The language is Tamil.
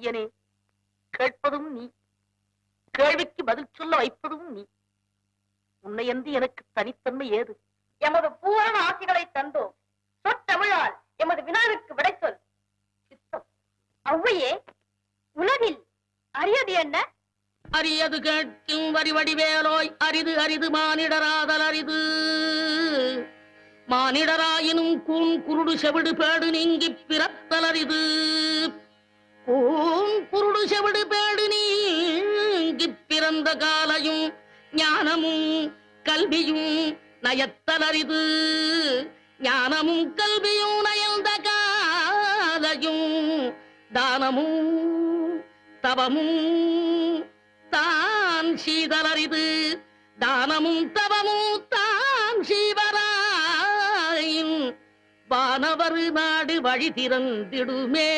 பையனே கேட்பதும் நீ. கேள்விக்கு பதில் சொல்ல வைப்பதும் நீ. உன்னை என்று எனக்கு தனித்தன்மை ஏது? எமது பூரண ஆசைகளை தந்தோம் சொற்றமிழால் எமது வினாவிற்கு விடை சொல். சித்தம். உலகில் அரியது என்ன? அரியது கேட்கும் வரிவடிவேலோய் அரிது அரிது மானிடராதல் அரிது. மானிடராயினும் கூண் குருடு செவிடு பேடு நீங்கிப் பிறத்தல் அரிது செவிடு பேடு நீங்கி பிறந்த காலையும் ஞானமும் கல்வியும் நயத்தலரிது ஞானமும் கல்வியும் நயந்த காலையும் தானமும் தவமும் தான் சீதலரிது தானமும் தவமும் தான் சீவராயின் வானவர் நாடு வழி திறந்திடுமே.